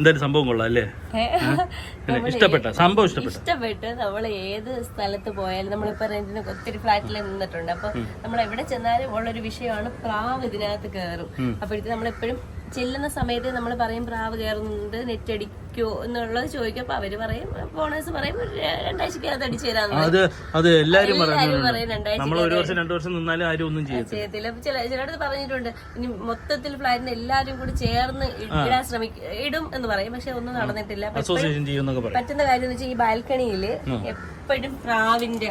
എന്തായാലും സംഭവം കൊള്ളാം അല്ലേ? ഇഷ്ടപ്പെട്ട സംഭവം ഇഷ്ടപ്പെട്ട. ഇഷ്ടപ്പെട്ട് നമ്മൾ ഏത് സ്ഥലത്ത് പോയാലും നമ്മളിപ്പോ റെന്റിന് ഒത്തിരി ഫ്ലാറ്റിൽ നിന്നിട്ടുണ്ട്. അപ്പൊ നമ്മൾ എവിടെ ചെന്നാലും ഉള്ളൊരു വിഷയമാണ് പ്രാവ് ഇതിനകത്ത് കയറും അപ്പോഴത്തേക്ക് നമ്മളെപ്പോഴും ചെല്ലുന്ന സമയത്ത് നമ്മൾ പറയും പ്രാവ് കയറുന്നുണ്ട് നെറ്റ് അടിക്കോ എന്നുള്ളത് ചോദിക്കപ്പോ അവർ പറയും ബോണസ് പറയും രണ്ടാഴ്ചക്കകത്ത് അടിച്ചു തരാന്ന് അത് എല്ലാരും പറയും നമ്മൾ ഒരു വർഷം രണ്ടു വർഷം നിന്നാലും ആരും ഒന്നും ചെയ്യത്തില്ല. ചില ചിലടത്ത് പറഞ്ഞിട്ടുണ്ട് ഇനി മൊത്തത്തിൽ ഫ്ലാറ്റിന് എല്ലാരും കൂടി ചേർന്ന് ഇടാൻ ശ്രമിക്കും ഇടും എന്ന് പറയും. പക്ഷെ ഒന്നും നടന്നിട്ടില്ല. പറ്റുന്ന കാര്യം എന്ന് വെച്ചാൽ ഈ ബാൽക്കണിയിൽ എപ്പോഴും പ്രാവിന്റെ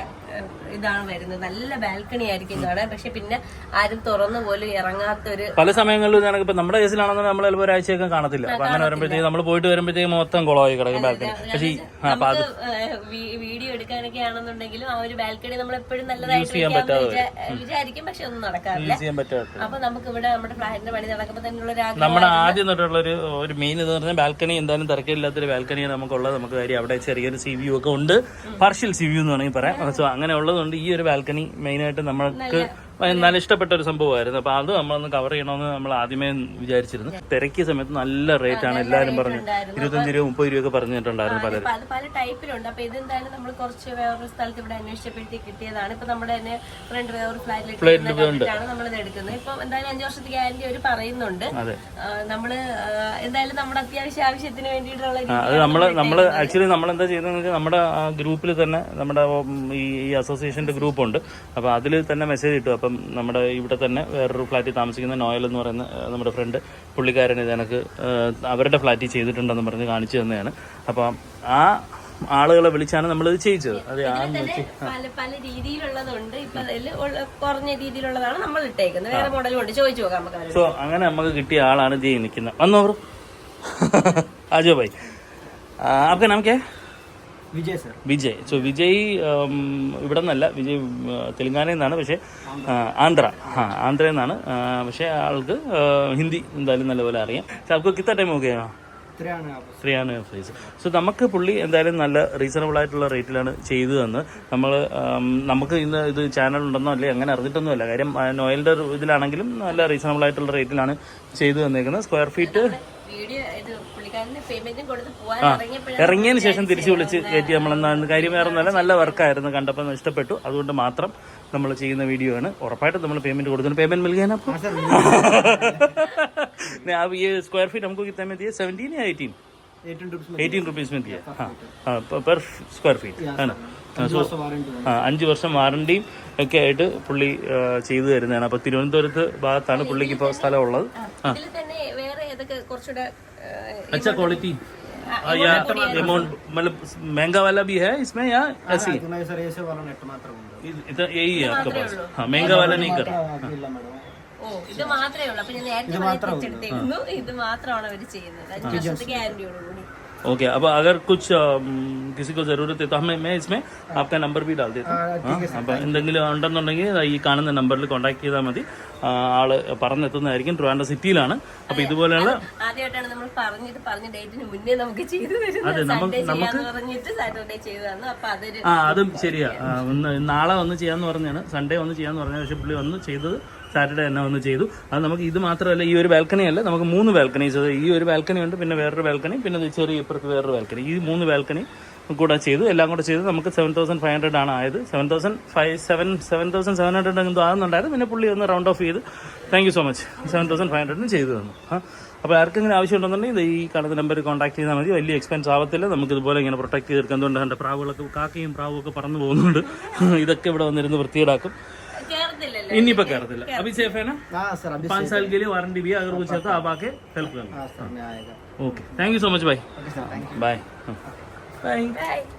ഇതാണ് വരുന്നത്. നല്ല ബാൽക്കണി ആയിരിക്കും കാണാൻ. പക്ഷെ പിന്നെ ആരും തുറന്നു പോലും ഇറങ്ങാത്തൊരു പല സമയങ്ങളിലും നമ്മുടെ കേസിലാണെന്നുണ്ടെങ്കിൽ നമ്മൾ ചിലപ്പോൾ ഒരാഴ്ചയൊക്കെ കാണത്തില്ല. അങ്ങനെ വരുമ്പോഴത്തേക്ക് നമ്മൾ പോയിട്ട് വരുമ്പോഴത്തേക്ക് മൊത്തം കുളമായി കിടക്കും ബാൽക്കണി പക്ഷേ അപ്പൊ അത് നമുക്ക് വീഡിയോ എടുക്കാനൊക്കെ ആണെന്നുണ്ടെങ്കിലും ആ ഒരു ബാൽക്കണി നമ്മൾ എപ്പോഴും നല്ലതായിട്ട് വെക്കാമെന്ന് വിചാ- വിചാരിക്കും പക്ഷെ ഒന്നും നടക്കാറില്ല. ചെയ്യാൻ അപ്പൊ നമുക്ക് ഇവിടെ നമ്മുടെ ഫ്ലാറ്റിന്റെ പണി നടക്കുമ്പോൾ തന്നെയുള്ള ഒരു നമ്മുടെ ആദ്യം തൊട്ടുള്ള ഒരു ഒരു മെയിൻ എന്ന് പറഞ്ഞാൽ ബാൽക്കണി എന്തായാലും തിരക്കില്ലാത്തൊരു ബാൽക്കണിയാണ് നമുക്കുള്ളത്. നമുക്ക് കാര്യം അവിടെ ചെറിയൊരു സി വ്യൂ ഒക്കെ ഉണ്ട്. പാർഷ്യൽ സി വ്യൂ എന്ന് വേണമെങ്കിൽ പറയാം. സോ അങ്ങനെ ഉള്ളതുകൊണ്ട് ഈ ഒരു ബാൽക്കണി മെയിനായിട്ട് നമ്മൾക്ക് നല്ല ഇഷ്ടപ്പെട്ട ഒരു സംഭവമായിരുന്നു. അപ്പൊ അത് നമ്മളൊന്ന് കവർ ചെയ്യണമെന്ന് നമ്മൾ ആദ്യമേ വിചാരിച്ചിരുന്നു. തിരക്കിയ സമയത്ത് നല്ല റേറ്റ് ആണ് എല്ലാരും പറഞ്ഞു ഇരുപത്തഞ്ച് രൂപ മുപ്പത് രൂപയൊക്കെ പറഞ്ഞിട്ടുണ്ടായിരുന്നു പലരും. പല പല ടൈപ്പിലുണ്ട് അപ്പൊ ഇതെന്തായാലും നമ്മൾ കുറച്ച് വേറൊരു സ്ഥലത്ത് ഇവിടെ അന്വേഷിച്ചപ്പോഴത്തേക്ക് കിട്ടിയതാണ്. ഇപ്പൊ നമ്മുടെ തന്നെ ഫ്രണ്ട് വേറൊരു ഫ്ലാറ്റിലാണ് നമ്മൾ എടുക്കുന്നത്. ഇപ്പൊ എന്തായാലും അഞ്ചു വർഷത്തെ ഗ്യാരണ്ടി അവർ പറയുന്നുണ്ട്. നമ്മൾ എന്തായാലും നമ്മുടെ അത്യാവശ്യ ആവശ്യത്തിന് വേണ്ടിയിട്ടുള്ള അത് നമ്മൾ നമ്മൾ ആക്ച്വലി നമ്മൾ എന്താ ചെയ്യുന്നത് വെച്ചാൽ നമ്മുടെ ഗ്രൂപ്പിൽ തന്നെ നമ്മുടെ ഈ അസോസിയേഷന്റെ ഗ്രൂപ്പ് ഉണ്ട്. അപ്പോൾ അതിൽ തന്നെ മെസ്സേജ് ഇട്ടു. ഇപ്പം നമ്മുടെ ഇവിടെ തന്നെ വേറൊരു ഫ്ലാറ്റിൽ താമസിക്കുന്ന നോയൽ എന്ന് പറയുന്ന നമ്മുടെ ഫ്രണ്ട് പുള്ളിക്കാരൻ ഇത് എനിക്ക് അവരുടെ ഫ്ലാറ്റിൽ ചെയ്തിട്ടുണ്ടെന്ന് പറഞ്ഞ് കാണിച്ചു തന്നെയാണ് അപ്പം ആ ആളുകളെ വിളിച്ചാണ് നമ്മൾ ഇത് ചെയ്യിച്ചത് അതെ പല പല രീതിയിലുള്ളതുണ്ട്. ഇപ്പൊ കുറഞ്ഞ രീതിയിലുള്ളതാണ് നമ്മൾ ഇട്ടേക്കുന്നത്. വേറെ മോഡലും ഉണ്ട് ചോദിച്ചു നോക്കാം നമുക്ക് സോ അങ്ങനെ നമുക്ക് കിട്ടിയ ആളാണ് ഇത് നിൽക്കുന്നത് അജോ ആജോ ഭായ് അപ്പം നമുക്കേ വിജയ് സോ വിജയ്. ഇവിടെ നിന്നല്ല വിജയ് തെലുങ്കാനയിൽ നിന്നാണ്. പക്ഷേ ആന്ധ്ര. ആ ആന്ധ്രയിൽ നിന്നാണ്. പക്ഷേ ആൾക്ക് ഹിന്ദി എന്തായാലും നല്ലപോലെ അറിയാം. പക്ഷെ ആൾക്ക് കിത്ത ടൈം ഓക്കെ ത്രയാണ് ത്രീ സോ നമുക്ക് പുള്ളി എന്തായാലും നല്ല റീസണബിൾ ആയിട്ടുള്ള റേറ്റിലാണ് ചെയ്തു തന്ന്. നമ്മൾ നമുക്ക് ഇന്ന് ഇത് ചാനൽ ഉണ്ടെന്നോ അല്ലേ അങ്ങനെ അറിഞ്ഞിട്ടൊന്നുമല്ല. കാര്യം നോയലിന്റെ നോയലിന്റെ ഇതിലാണെങ്കിലും നല്ല റീസണബിൾ ആയിട്ടുള്ള റേറ്റിലാണ് ചെയ്തു തന്നേക്കുന്നത്. സ്ക്വയർ ഫീറ്റ് ഇറങ്ങിയതിന് ശേഷം തിരിച്ചു വിളിച്ച് കയറ്റി നമ്മളെന്നാണ് കാര്യം വേറൊന്നുമല്ല നല്ല വർക്കായിരുന്നു കണ്ടപ്പോൾ ഇഷ്ടപ്പെട്ടു. അതുകൊണ്ട് മാത്രം നമ്മൾ ചെയ്യുന്ന വീഡിയോ ആണ്. ഉറപ്പായിട്ടും നമ്മൾ പേയ്മെന്റ് കൊടുക്കുന്നു പേയ്മെന്റ് നൽകാൻ ഈ സ്ക്വയർ ഫീറ്റ് നമുക്ക് കിട്ടാൻ മതിയെ? സെവന്റീൻ എയ്റ്റീൻ എയ്റ്റീൻ റുപ്പീസ് മതിയ പെർ സ്ക്വയർ ഫീറ്റ് ആണ്. അഞ്ച് വർഷം വാറണ്ടിയും ഒക്കെ ആയിട്ട് പുള്ളി ചെയ്തു തരുന്നതാണ്. അപ്പോൾ തിരുവനന്തപുരത്ത് ഭാഗത്താണ് പുള്ളിക്ക് ഇപ്പൊ സ്ഥലം ഉള്ളത് ആ. ഇതിൽ തന്നെ വേറെ ഏതൊക്കെ കുറച്ചുകൂടെ ഏഹ്, अच्छा क्वालिटी या अमाउंट मतलब महंगा वाला भी है इसमें या ऐसी नहीं सर ऐसे वाला नेट मात्र ഉണ്ട് इ- इतना यही है आपके पास हाँ महंगा वाला नहीं कर ഇല്ല മാഡം ഓ ഇത് മാത്രമേ ഉള്ളൂ അപ്പൊ ഞാൻ നേരത്തെ തിരിച്ചെടുത്തേക്കുന്നു ഇത് മാത്രമാണ് അവർ ചെയ്യുന്നത് അഞ്ച് വർഷത്തെ ഗ്യാരണ്ടിയോടുകൂടി ओके अब अगर कुछ अम, किसी को जरूरत है तो हमें मैं इसमें आपका नंबर भी डाल देता हूँ അപ്പൊ എന്തെങ്കിലും ഉണ്ടെന്നുണ്ടെങ്കിൽ ഈ കാണുന്ന നമ്പറിൽ കോൺടാക്ട് ചെയ്താൽ മതി ആ, ആള് പറഞ്ഞെത്തുന്നതായിരിക്കും ട്രിവാൻഡ്രം സിറ്റിയിലാണ് അപ്പൊ ഇതുപോലെയുള്ള ആദ്യമായിട്ടാണ് നമ്മൾ പറഞ്ഞിട്ട് പറഞ്ഞ ഡേറ്റിന് മുന്നേ നമുക്ക് ചെയ്തു അതെ, തരുന്നത് നമുക്ക് സൺഡേ ചെയ്യാന്ന് പറഞ്ഞിട്ട് സാറ്റർഡേ ചെയ്തു തന്നു അപ്പൊ അതൊരു ആ അതും ശരിയാ ആ, ഒന്ന് നാളെ വന്ന് ചെയ്യാന്ന് പറഞ്ഞാണ് സൺഡേ വന്ന് ചെയ്യാന്ന് പറഞ്ഞാൽ പക്ഷെ പുള്ളി വന്ന് ചെയ്തത് സാറ്റർഡേ തന്നെ വന്ന് ചെയ്തു അത് നമുക്ക് ഇത് മാത്രമല്ല ഈ ഒരു ബാൽക്കണി അല്ല നമുക്ക് മൂന്ന് ബാൽക്കണീസ് ഈ ഒരു ബാൽക്കണി ഉണ്ട് പിന്നെ വേറൊരു ബാൽക്കണി പിന്നെ ഇത് ചെറിയ ഇപ്പുറത്ത് വേറൊരു ബാൽക്കണി. ഈ മൂന്ന് ബാൽക്കണി കൂടെ ചെയ്തു. എല്ലാം കൂടെ ചെയ്ത്. നമുക്ക് സെവൻ തൗസൻഡ് ഫൈവ് ഹൺഡ്രഡ് ആണ് ആയത്. Seven thousand five seven seven thousand seven hundred എന്തോ ആകുന്നുണ്ടായിരുന്നു പിന്നെ പുള്ളി ഒന്ന് റൗണ്ട് ഓഫ് ചെയ്ത് thank you so much seven thousand five ഹൺഡ്രഡിന് ചെയ്തു തന്നു. അപ്പോൾ ആർക്കെങ്കിലും ആവശ്യം ഉണ്ടെന്നുണ്ടെങ്കിൽ ഈ കാണുന്ന നമ്പർ കോൺടാക്ട് ചെയ്താൽ മതി. വലിയ എക്സ്പെൻസ് ആവത്തില്ല. നമുക്ക് ഇതുപോലെ ഇങ്ങനെ പ്രൊട്ടക്ട് ചെയ്ത് എടുക്കുന്നതുകൊണ്ട് എന്റെ പ്രാവുകളൊക്കെ കാക്കയും പ്രാവും ഒക്കെ പറന്നു പോകുന്നുണ്ട്. ഇതൊക്കെ ഇവിടെ വന്നിരുന്ന് വൃത്തിയേടാക്കും इन्हीं पे कर दिला अभी सेफ़ है ना हाँ सर अभी पाँच साल के लिए वारंटी भी है अगर कुछ है तो आप आके हेल्प करना हाँ सर मैं आएगा okay thank you so much भाई okay sir thank you bye bye.